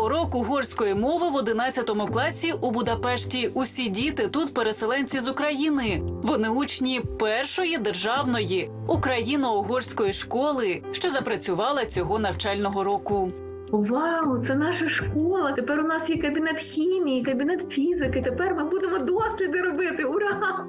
Урок угорської мови в 11 класі у Будапешті. Усі діти тут переселенці з України. Вони учні першої державної україно-угорської школи, що запрацювала цього навчального року. Вау, це наша школа. Тепер у нас є кабінет хімії, кабінет фізики. Тепер ми будемо досліди робити. Ура!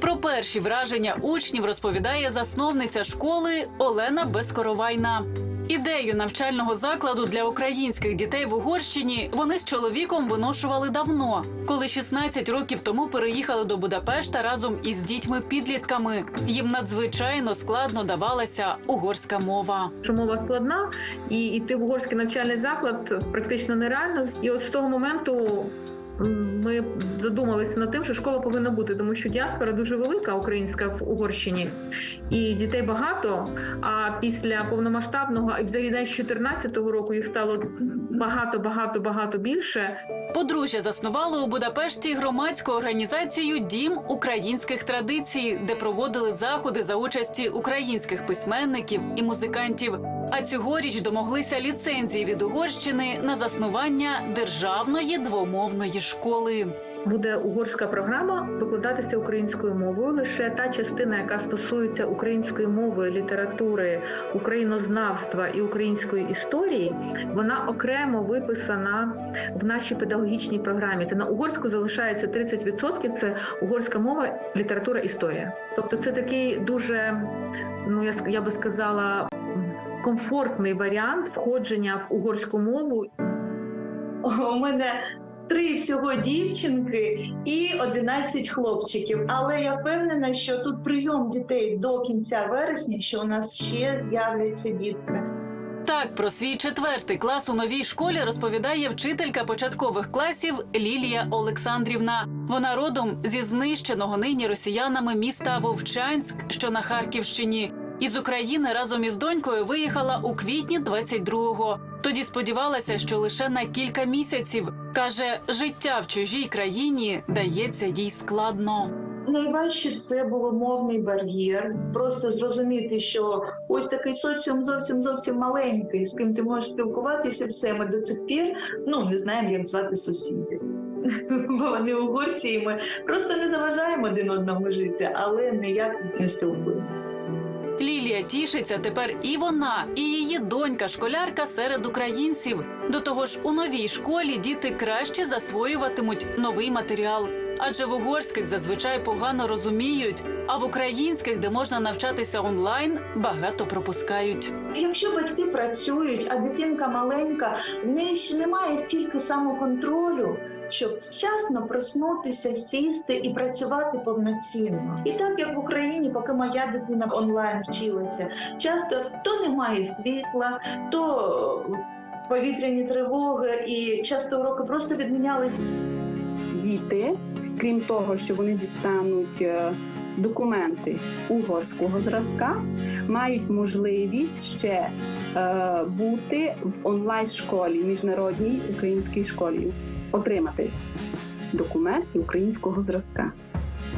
Про перші враження учнів розповідає засновниця школи Олена Безкоровайна. Ідею навчального закладу для українських дітей в Угорщині вони з чоловіком виношували давно, коли 16 років тому переїхали до Будапешта разом із дітьми-підлітками. Їм надзвичайно складно давалася угорська мова. Що мова складна, і йти в угорський навчальний заклад практично нереально. І от з того моменту. Ми задумалися над тим, що школа повинна бути, тому що діаспора дуже велика українська в Угорщині, і дітей багато. А після повномасштабного і взагалі навіть з 2014 року їх стало багато, багато, багато більше. Подружжя заснували у Будапешті громадську організацію Дім українських традицій, де проводили заходи за участі українських письменників і музикантів. А цьогоріч домоглися ліцензії від Угорщини на заснування державної двомовної школи. Буде угорська програма викладатися українською мовою. Лише та частина, яка стосується української мови, літератури, українознавства і української історії, вона окремо виписана в нашій педагогічній програмі. Це на угорську залишається 30%, Це угорська мова, література, історія. Тобто, це такий дуже, ну я я би сказала, комфортний варіант входження в угорську мову У мене три всього дівчинки і 11 хлопчиків. Але я впевнена, що тут прийом дітей до кінця вересня, що у нас ще з'являться дітки. Так про свій четвертий клас у новій школі розповідає вчителька початкових класів Лілія Олександрівна. Вона родом зі знищеного нині росіянами міста Вовчанськ, що на Харківщині. Із України разом із донькою виїхала у квітні 22-го. Тоді сподівалася, що лише на кілька місяців каже, життя в чужій країні дається їй складно. Найважче це було мовний бар'єр. Просто зрозуміти, що ось такий соціум зовсім зовсім маленький, з ким ти можеш спілкуватися все. Ми до цих пір ну не знаємо, як звати сусідів. Бо вони угорці, і ми просто не заважаємо один одному жити, але ніяк не спілкуємося. Лілія тішиться тепер і вона, і її донька школярка серед українців. До того ж, у новій школі діти краще засвоюватимуть новий матеріал. Адже в угорських зазвичай погано розуміють, а в українських, де можна навчатися онлайн, багато пропускають. Якщо батьки працюють, а дитинка маленька, в неї ще немає стільки самоконтролю, щоб вчасно проснутися, сісти і працювати повноцінно. І так як в Україні, поки моя дитина онлайн вчилася, часто то немає світла, то повітряні тривоги, і часто уроки просто відмінялись. Діти, крім того, що вони дістануть е, документи угорського зразка, мають можливість ще е, бути в онлайн-школі, міжнародній українській школі, отримати документ українського зразка.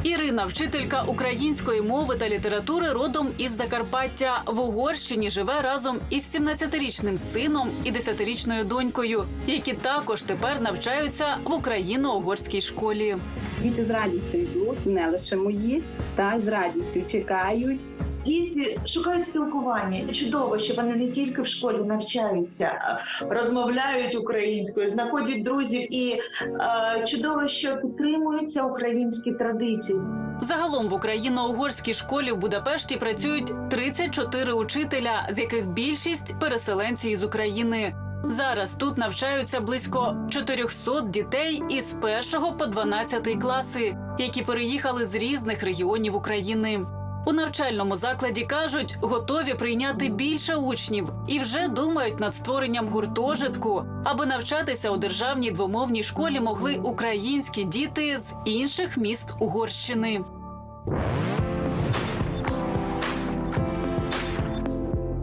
Ірина, вчителька української мови та літератури, родом із Закарпаття в Угорщині живе разом із 17-річним сином і 10-річною донькою, які також тепер навчаються в україно-угорській школі. Діти з радістю йдуть, не лише мої, та з радістю чекають. Діти шукають спілкування. Чудово, що вони не тільки в школі навчаються, розмовляють українською, знаходять друзів, і е, чудово, що підтримуються українські традиції. Загалом в україно-угорській школі в Будапешті працюють 34 учителя, з яких більшість переселенці із України. Зараз тут навчаються близько 400 дітей із 1 по 12 класи, які переїхали з різних регіонів України. У навчальному закладі кажуть, готові прийняти більше учнів і вже думають над створенням гуртожитку, аби навчатися у державній двомовній школі могли українські діти з інших міст Угорщини.